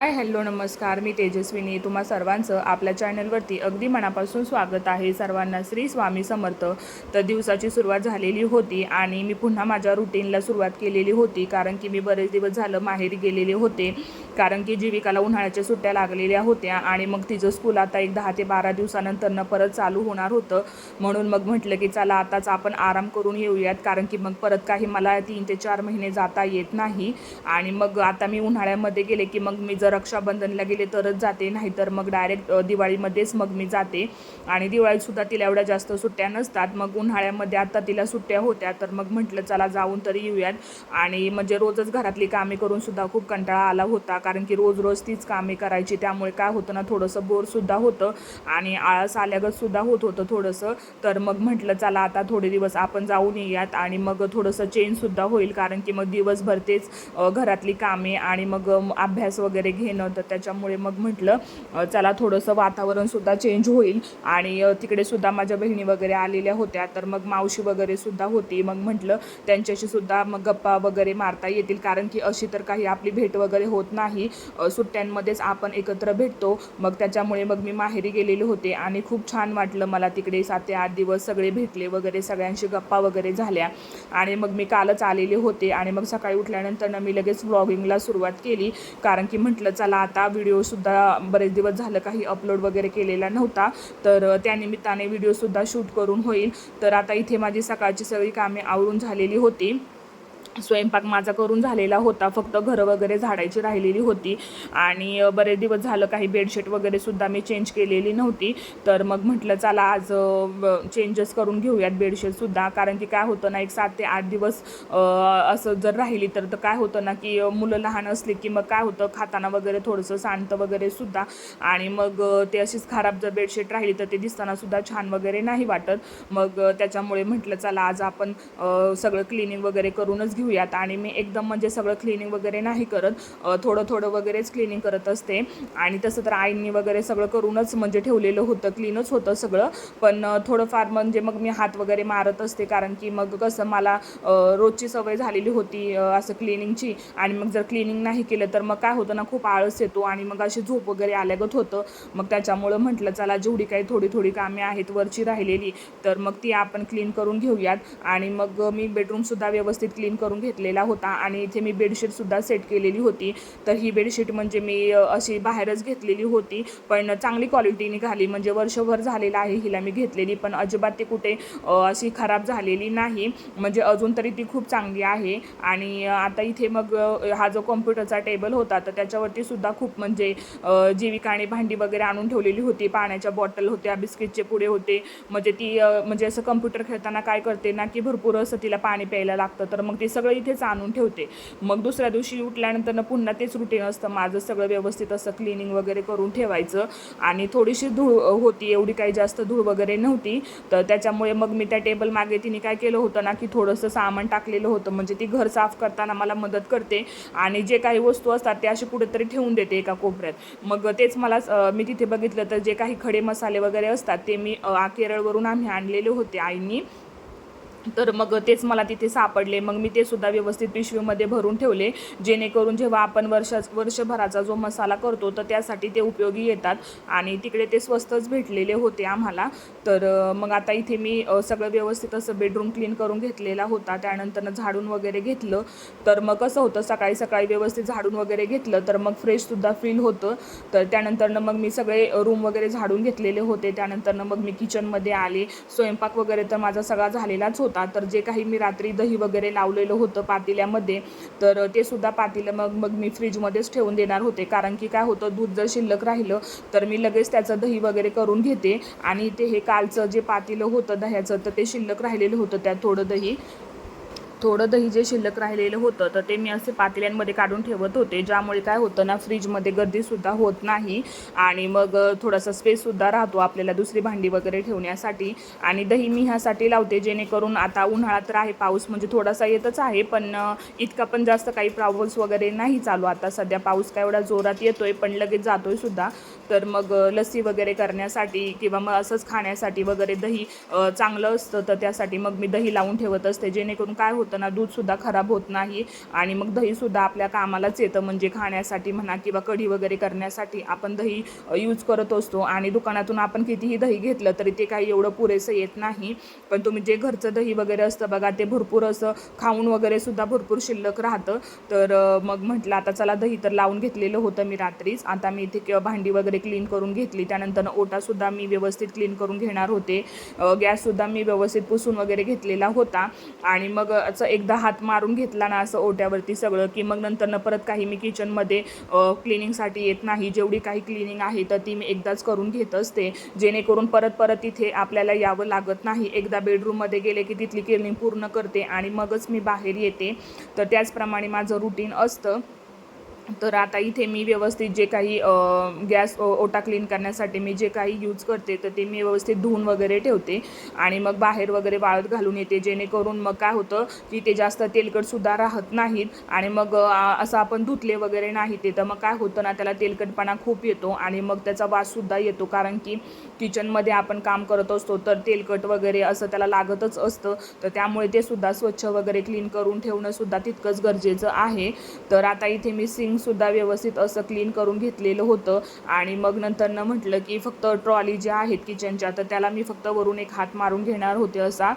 Hi hello नमस्कार. मी तेजस्विनी. तुम्हा सर्वांचं आपल्या चॅनलवरती अगदी मनापासून स्वागत आहे. सर्वांना श्री स्वामी समर्थ. तर दिवसाची सुरुवात झालेली होती आणि मी पुन्हा माझ्या रुटीनला सुरुवात केलेली होती कारण की मी बरेच दिवस झालं माहेरी गेलेले होते कारण की जीविकाला उन्हाळ्याच्या सुट्ट्या लागलेल्या होत्या आणि मग तिचं स्कूल आता एक दहा ते बारा दिवसानंतरनं परत चालू होणार होतं. म्हणून मग म्हटलं की चला आताच आपण आराम करून येऊयात कारण की मग परत काही मला तीन ते चार महिने जाता येत नाही. आणि मग आता मी उन्हाळ्यामध्ये गेले की मग मी जर रक्षाबंधनला गेले तरच जाते नाहीतर मग डायरेक्ट दिवाळीमध्येच मग मी जाते. आणि दिवाळीतसुद्धा तिला एवढ्या जास्त सुट्ट्या नसतात. मग उन्हाळ्यामध्ये आता तिला सुट्ट्या होत्या तर मग म्हटलं चला जाऊन तरी येऊयात. आणि म्हणजे रोजच घरातली कामे करून सुद्धा खूप कंटाळा आला होता कारण की रोज रोज तीच कामे करायची. त्यामुळे काय होतं ना थोडंसं बोरसुद्धा होतं आणि आळस आल्यागतसुद्धा होत होतं थोडंसं. तर मग म्हटलं चला आता थोडे दिवस आपण जाऊन येऊयात. आणि मग थोडंसं चेंजसुद्धा होईल कारण की मग दिवसभर तेच घरातली कामे आणि मग अभ्यास वगैरे घेणं तर त्याच्यामुळे मग म्हटलं चला थोडंसं वातावरणसुद्धा चेंज होईल. आणि तिकडे सुद्धा माझ्या बहिणी वगैरे आलेल्या होत्या. तर मग मावशी वगैरे सुद्धा होती. मग म्हटलं त्यांच्याशी सुद्धा मग गप्पा वगैरे मारता येतील. कारण की अशी तर काही आपली भेट वगैरे होत नाही. सुट्ट्यांमध्येच आपण एकत्र भेटतो. मग त्याच्यामुळे मग मी माहेरी गेलेले होते. आणि खूप छान वाटलं मला तिकडे सात ते आठ दिवस सगळे भेटले वगैरे सगळ्यांशी गप्पा वगैरे झाल्या. आणि मग मी कालच आलेले होते. आणि मग सकाळी उठल्यानंतर मी लगेच व्लॉगिंगला सुरुवात केली. कारण की म्हटलं चला आता व्हिडिओसुद्धा बरेच दिवस झालं काही अपलोड वगैरे केलेला नव्हता तर त्यानिमित्ताने व्हिडिओसुद्धा शूट करून होईल. तर आता इथे माझी सकाळची सगळी कामे आवरून झालेली होती. स्वयंपाक माझा करून झालेला होता. फक्त घरं वगैरे झाडायची राहिलेली होती. आणि बरेच दिवस झालं काही बेडशीट वगैरे सुद्धा मी चेंज केलेली नव्हती. तर मग म्हटलं चला आज चेंजेस करून घेऊयात बेडशीटसुद्धा कारण की काय होतं ना एक सात ते आठ दिवस असं जर राहिली तर तर काय होतं ना की मुलं लहान असली की मग काय होतं खाताना वगैरे थोडंसं शांत वगैरे सुद्धा. आणि मग ते अशीच खराब जर बेडशीट राहिली तर ते दिसताना सुद्धा छान वगैरे नाही वाटत. मग त्याच्यामुळे म्हटलं चला आज आपण सगळं क्लिनिंग वगैरे करूनच घेऊ घेऊयात. आणि मी एकदम म्हणजे सगळं क्लिनिंग वगैरे नाही करत. थोडं थोडं वगैरेच क्लिनिंग करत असते. आणि तसं तर आईंनी वगैरे सगळं करूनच म्हणजे ठेवलेलं होतं. क्लीनच होतं सगळं. पण थोडंफार म्हणजे मग मी हात वगैरे मारत असते. कारण की मग कसं मला रोजची सवय झालेली होती असं क्लिनिंगची आणि मग जर क्लिनिंग नाही केलं तर मग काय होतं ना खूप आळस येतो. आणि मग अशी झोप वगैरे आल्यागत होतं. मग त्याच्यामुळं म्हटलं चला जेवढी काही थोडी थोडी कामे आहेत वरची राहिलेली तर मग ती आपण क्लीन करून घेऊयात. आणि मग मी बेडरूमसुद्धा व्यवस्थित क्लीन करून घेतलेला होता आणि इथे मी बेडशीटसुद्धा सेट केलेली होती. तर ही बेडशीट म्हणजे मी अशी बाहेरच घेतलेली होती. पण चांगली क्वालिटी निघाली म्हणजे वर्षभर झालेलं आहे हिला मी घेतलेली. पण अजिबात ती कुठे अशी खराब झालेली नाही. म्हणजे अजून तरी ती खूप चांगली आहे. आणि आता इथे मग हा जो कॉम्प्युटरचा टेबल होता तर त्याच्यावरती सुद्धा खूप म्हणजे जीविका आणि भांडी वगैरे आणून ठेवलेली होती. पाण्याच्या बॉटल होत्या बिस्किटचे पुढे होते. म्हणजे ती म्हणजे असं कम्प्युटर खेळताना काय करते ना की भरपूर असं तिला पाणी प्यायला लागतं. तर मग ते सगळं इथेच आणून ठेवते. मग दुसऱ्या दिवशी उठल्यानंतर पुन्हा तेच रुटीन असतं. माझं सगळं व्यवस्थित असं क्लिनिंग वगैरे करून ठेवायचं. आणि थोडीशी धूळ होती. एवढी काही जास्त धूळ वगैरे नव्हती. तर त्याच्यामुळे मग मी त्या टेबल मागे तिने काय केलं होतं ना की थोडंसं सामान टाकलेलं होतं. म्हणजे ती घर साफ करताना मला मदत करते. आणि जे काही वस्तू असतात ते असे कुठेतरी ठेवून देते एका कोपऱ्यात. मग तेच मला मी तिथे बघितलं तर जे काही खडे मसाले वगैरे असतात ते मी केरळवरून आम्ही आणलेले होते आईनी. तर मग तेच मला तिथे सापडले. मग मी ते सुद्धा व्यवस्थित पिशवीमध्ये भरून ठेवले. जेणेकरून जेव्हा आपण वर्षा वर्षभराचा जो मसाला करतो तर त्यासाठी ते उपयोगी येतात. आणि तिकडे ते स्वस्तच भेटलेले होते आम्हाला. तर मग आता इथे मी सगळं व्यवस्थित असं बेडरूम क्लीन करून घेतलेला होता. त्यानंतरनं झाडून वगैरे घेतलं. तर मग कसं होतं सकाळी सकाळी व्यवस्थित झाडून वगैरे घेतलं. तर मग फ्रेशसुद्धा फील होतं. तर त्यानंतरनं मग मी सगळे रूम वगैरे झाडून घेतलेले होते. त्यानंतरनं मग मी किचनमध्ये आले. स्वयंपाक वगैरे तर माझा सगळा झालेलाच होता. तर जे काही मी रात्री दही वगैरे लावलेलं होतं पातेल्यामध्ये तर ते सुद्धा पातेलं मग मग मी फ्रीजमध्येच ठेवून देणार होते. कारण की काय होतं दूध जर शिल्लक राहिलं तर मी लगेच त्याचं दही वगैरे करून घेते. आणि ते हे कालचं जे पातेलं होतं दह्याचं तर ते शिल्लक राहिलेलं होतं त्यात थोडं दही. थोडं दही जे शिल्लक राहिलेलं होतं तर ते मी असे पातेल्यांमध्ये काढून ठेवत होते ज्यामुळे काय होतं ना फ्रीजमध्ये गर्दीसुद्धा होत नाही आणि मग थोडासा स्पेससुद्धा राहतो आपल्याला दुसरी भांडी वगैरे ठेवण्यासाठी. आणि दही मी ह्यासाठी लावते जेणेकरून आता उन्हाळा तर आहे पाऊस म्हणजे थोडासा येतच आहे पण इतका पण जास्त काही प्रॉब्लेम्स वगैरे नाही चालू. आता सध्या पाऊस काय एवढा जोरात येतोय पण लगेच जातोय सुद्धा. तर मग लस्सी वगैरे करण्यासाठी किंवा मग असंच खाण्यासाठी वगैरे दही चांगलं असतं तर त्यासाठी मग मी दही लावून ठेवत असते जेणेकरून काय होतं होताना दूधसुद्धा खराब होत नाही आणि मग दहीसुद्धा आपल्या कामालाच येतं. म्हणजे खाण्यासाठी म्हणा किंवा कढी वगैरे करण्यासाठी आपण दही यूज करत असतो आणि दुकानातून आपण कितीही दही घेतलं तरी ते काही एवढं पुरेसं येत नाही. पण तुम्ही जे घरचं दही वगैरे असतं बघा ते भरपूर असं खाऊन वगैरे सुद्धा भरपूर शिल्लक राहतं. तर मग म्हटलं आता चला दही तर लावून घेतलेलं होतं मी रात्रीच. आता मी इथे किंवा भांडी वगैरे क्लीन करून घेतली. त्यानंतर ओटासुद्धा मी व्यवस्थित क्लीन करून घेणार होते. गॅससुद्धा मी व्यवस्थित पुसून वगैरे घेतलेला होता. आणि मग असं एकदा हात मारून घेतला ना असं ओट्यावरती सगळं की मग नंतरनं परत काही मी किचनमध्ये क्लिनिंगसाठी येत नाही. जेवढी काही क्लिनिंग आहे तर ती मी एकदाच करून घेत असते. जेणेकरून परत परत तिथे आपल्याला यावं लागत नाही. एकदा बेडरूममध्ये गेले की तिथली क्लिनिंग पूर्ण करते आणि मगच मी बाहेर येते. तर त्याचप्रमाणे माझं रुटीन असतं. तर आता इथे मी व्यवस्थित जे काही गॅस ओटा क्लीन करण्यासाठी मी जे काही यूज करते तर ते मी व्यवस्थित धुवून वगैरे ठेवते. आणि मग बाहेर वगैरे वाळत घालून येते जेणेकरून मग काय होतं की ते जास्त तेलकटसुद्धा राहत नाहीत. आणि मग असं आपण धुतले वगैरे नाही ते तर मग काय होतं ना त्याला तेलकटपणा खूप येतो आणि मग त्याचा वाससुद्धा येतो. कारण की किचनमध्ये आपण काम करत असतो तर तेलकट वगैरे असं त्याला लागतच असतं. तर त्यामुळे ते सुद्धा स्वच्छ वगैरे क्लीन करून ठेवणंसुद्धा तितकंच गरजेचं आहे. तर आता इथे मी सिंकसुद्धा व्यवस्थित असं क्लीन करून घेतलेलं होतं. आणि मग नंतरनं म्हटलं की फक्त ट्रॉली ज्या आहेत किचनच्या तर त्याला मी फक्त वरून एक हात मारून घेणार होते असा.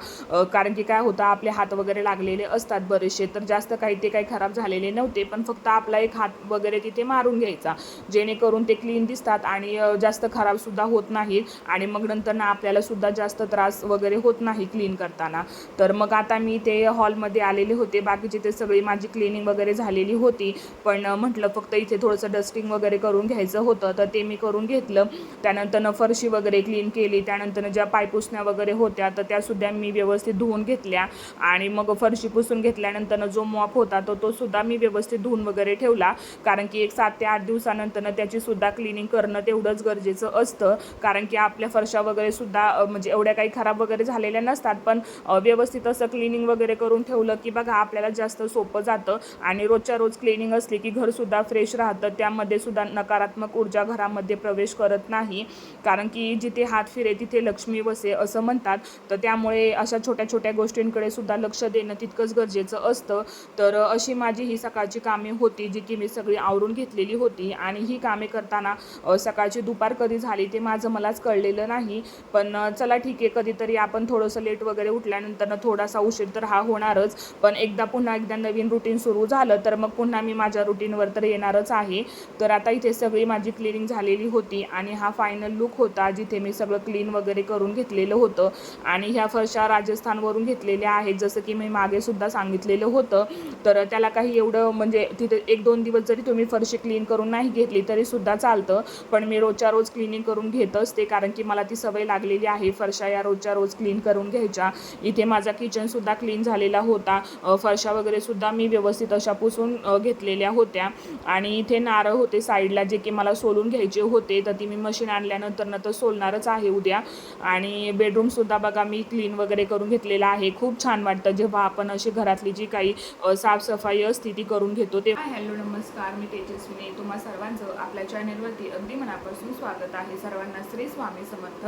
कारण की काय होतं आपले हात वगैरे लागलेले असतात बरेचसे तर जास्त काही ते काही खराब झालेले नव्हते पण फक्त आपला एक हात वगैरे तिथे मारून घ्यायचा. जेणेकरून ते क्लीन दिसतात आणि जास्त खराबसुद्धा होत नाहीत. आणि मग नंतर ना आपल्याला सुद्धा जास्त त्रास वगैरे होत नाही क्लीन करताना. तर मग आता मी ते हॉलमध्ये आलेले होते. बाकीचे ते सगळी माझी क्लिनिंग वगैरे झालेली होती. पण म्हटलं फक्त इथे थोडंसं डस्टिंग वगैरे करून घ्यायचं होतं तर ते मी करून घेतलं. त्यानंतरनं फरशी वगैरे क्लीन केली. त्यानंतर ज्या पायपुसण्या वगैरे होत्या तर त्यासुद्धा मी व्यवस्थित धुवून घेतल्या. आणि मग फरशी पुसून घेतल्यानंतरनं जो मॉप होता तो तो सुद्धा मी व्यवस्थित धुवून वगैरे ठेवला. कारण की एक सात ते आठ दिवसानंतरनं त्याची सुद्धा क्लिनिंग करणं तेवढंच गरजेचं असतं. कारण की आपल्या फरशा वगैरे सुद्धा म्हणजे एवढ्या काही खराब वगैरे झालेल्या नसतात. पण व्यवस्थित असं क्लिनिंग वगैरे करून ठेवलं की बघा आपल्याला जास्त सोपं जातं. आणि रोजच्या रोज क्लिनिंग असली की घर सुद्धा फ्रेश राहतं. त्यामध्ये सुद्धा नकारात्मक ऊर्जा घरामध्ये प्रवेश करत नाही. कारण की जिथे हात फिरे तिथे लक्ष्मी वसे असं म्हणतात. तर त्यामुळे अशा छोट्या छोट्या गोष्टींकडे सुद्धा लक्ष देणं तितकंच गरजेचं असतं. तर अशी माझी ही सकाळची कामे होती जी की मी सगळी आवरून घेतलेली होती. आणि ही कामे करताना सकाळची दुपार कधी झाली ते माझं मलाच कळलेलं नाही. पण चला ठीक आहे कधीतरी आपण थोडंसं लेट वगैरे उठल्यानंतर थोडासा उशीर तर हा होणारच. पण एकदा पुन्हा एकदा नवीन रुटीन सुरू झालं तर मग पुन्हा मी माझ्या रुटीनवर तर येणारच आहे. तर आता इथे सगळी माझी क्लिनिंग झालेली होती आणि हा फायनल लुक होता जिथे मी सगळं क्लीन वगैरे करून घेतलेलं होतं. आणि ह्या फरशा राजस्थानवरून घेतलेल्या आहेत जसं की मी मागे सुद्धा सांगितलेलं होतं. तर त्याला काही एवढं म्हणजे तिथे एक दोन दिवस जरी तुम्ही फरशी क्लीन करून नाही घेतली तरी सुद्धा चालतं. पण मी रोजच्या रोज क्लिनिंग करून घेत असते कारण की मला ती सवय लागलेली आहे फरशा या रोजच्या रोज क्लीन करून घ्यायच्या. इथे माझा किचनसुद्धा क्लीन झालेला होता. फरशा वगैरे सुद्धा मी व्यवस्थित अशा पुसून घेतलेल्या होत्या. आणि इथे नारळ होते साईडला जे की मला सोलून घ्यायचे होते तर ती मी मशीन आणल्यानंतर न तर सोलणारच आहे उद्या. आणि बेडरूमसुद्धा बघा मी क्लीन वगैरे करून घेतलेला आहे. खूप छान वाटतं जेव्हा आपण अशी घरातली जी काही साफसफाई असते ती करून घेतो ते हॅलो नमस्कार. मी तेजस्विनी. तुम्हा सर्वांचं आपल्या चॅनेलवरती अगदी मनापासून स्वागत आहे. सर्वांना श्री स्वामी समर्थ.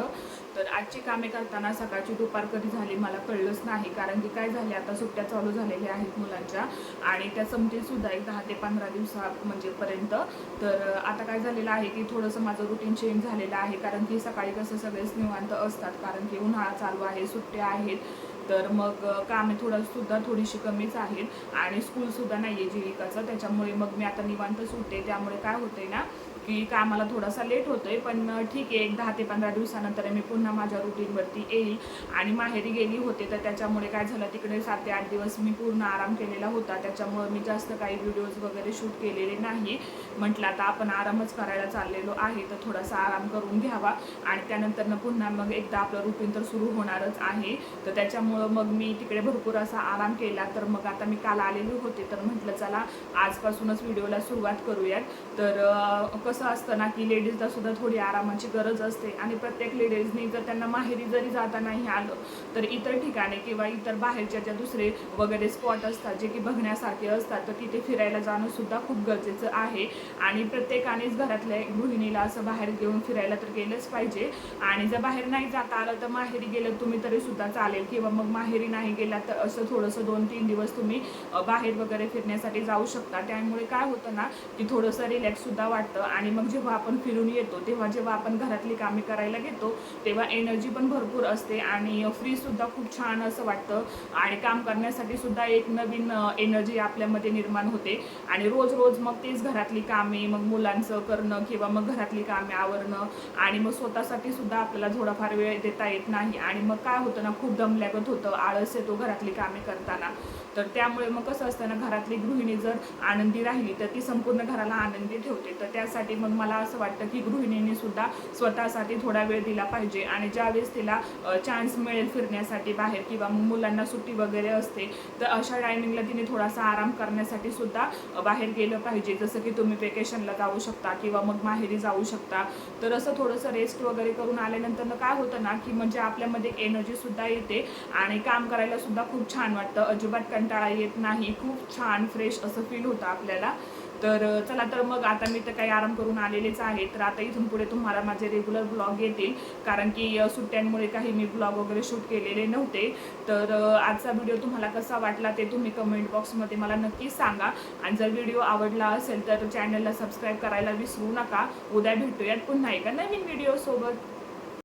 तर आजची कामे करताना सकाळची दुपार कधी झाली मला कळलंच नाही कारण की काय झाले आता सुट्ट्या चालू झालेल्या आहेत मुलांच्या. आणि त्या संपतील सुद्धा एक दहा ते पंधरा दिवस सहा म्हणजेपर्यंत. तर आता काय झालेलं आहे की थोडंसं माझं रुटीन चेंज झालेलं आहे. कारण की सकाळी कसं सगळेच निवांत असतात. कारण की उन्हाळा चालू आहे सुट्ट्या आहेत. तर मग कामे थोडंसुद्धा थोडीशी कमीच आहेत. आणि स्कूलसुद्धा नाही आहे जीविकाचं. त्याच्यामुळे मग मी आता निवांत सुटते. त्यामुळे काय होतंय ना की कामाला थोडासा लेट होतोय पण ठीक आहे एक दहा ते पंधरा दिवसानंतर मी पुन्हा माझ्या रुटीनवरती येईल. आणि माहेरी गेली होते तर त्याच्यामुळे काय झालं तिकडे सात ते आठ दिवस मी पूर्ण आराम केलेला होता. त्याच्यामुळे मी जास्त काही व्हिडिओज वगैरे शूट केलेले नाही म्हटलं आता आपण आरामच करायला चाललेलो आहे तर थोडासा आराम करून घ्यावा. आणि त्यानंतर पुन्हा मग एकदा आपलं रुटीन तर सुरू होणारच आहे. तर त्याच्यामुळं मग मी तिकडे भरपूर असा आराम केला. तर मग आता मी काल आलेली होते तर म्हटलं चला आजपासूनच व्हिडिओला सुरुवात करूयात. तर कसं असतं ना की लेडीजला सुद्धा थोडी आरामाची गरज असते आणि प्रत्येक लेडीजनी जर त्यांना माहेरी जरी जाता नाही आलं तर इतर ठिकाणी किंवा इतर बाहेरच्या ज्या दुसरे वगैरे स्पॉट असतात जे की बघण्यासारखे असतात तर तिथे फिरायला जाणं सुद्धा खूप गरजेचं आहे. आणि प्रत्येकानेच घरातल्या गृहिणीला असं बाहेर घेऊन फिरायला तर गेलंच पाहिजे. आणि जर बाहेर नाही जाता आलं तर माहेरी गेलं तुम्ही तरी सुद्धा चालेल किंवा मग माहेरी नाही गेला तर असं थोडंसं दोन तीन दिवस तुम्ही बाहेर वगैरे फिरण्यासाठी जाऊ शकता. त्यामुळे काय होतं ना की थोडंसं रिलॅक्स सुद्धा वाटतं आणि मग जेव्हा आपण फिरून येतो तेव्हा जेव्हा आपण घरातली कामे करायला घेतो तेव्हा एनर्जी पण भरपूर असते आणि फ्री सुद्धा खूप छान असं वाटतं. आणि काम करण्यासाठी सुद्धा एक नवीन एनर्जी आपल्यामध्ये निर्माण होते. आणि रोज रोज मग तेच घरातली कामे मग मुलांचं करणं किंवा मग घरातली कामे आवरणं आणि मग स्वतःसाठी सुद्धा आपल्याला थोडाफार वेळ देता येत नाही आणि मग काय होतं ना खूप दमल्यागत होतं आळस येतो घरातली कामे करताना. तर त्यामुळे मग कसं असतं ना घरातली गृहिणी जर आनंदी राहिली तर ती संपूर्ण घराला आनंदी ठेवते. तर त्यासाठी मग मला असं वाटतं की गृहिणींनी सुद्धा स्वतःसाठी थोडा वेळ दिला पाहिजे आणि ज्यावेळेस तिला चान्स मिळेल फिरण्यासाठी बाहेर किंवा मग मुलांना सुट्टी वगैरे असते तर अशा टायमिंगला तिने थोडासा आराम करण्यासाठी सुद्धा बाहेर गेलं पाहिजे. जसं की तुम्ही वेकेशनला जाऊ शकता किंवा मग माहेरी जाऊ शकता. तर असं थोडंसं रेस्ट वगैरे करून आल्यानंतर काय होतं ना की म्हणजे आपल्यामध्ये एनर्जी सुद्धा येते आणि काम करायला सुद्धा खूप छान वाटतं. अजिबात कंटाळा येत नाही. खूप छान फ्रेश असं फील होतं आपल्याला. तर चला तर मग आता मी तर काही आराम करून आलेलेच आहे. तर आता इथून पुढे तुम्हाला माझे रेग्युलर ब्लॉग येतील. कारण की सुट्ट्यांमुळे काही मी ब्लॉग वगैरे शूट केलेले नव्हते. तर आजचा व्हिडिओ तुम्हाला कसा वाटला ते तुम्ही कमेंट बॉक्समध्ये मला नक्कीच सांगा. आणि जर व्हिडिओ आवडला असेल तर चॅनलला सबस्क्राईब करायला विसरू नका. उद्या भेटूयात पुन्हा एका नवीन व्हिडिओसोबत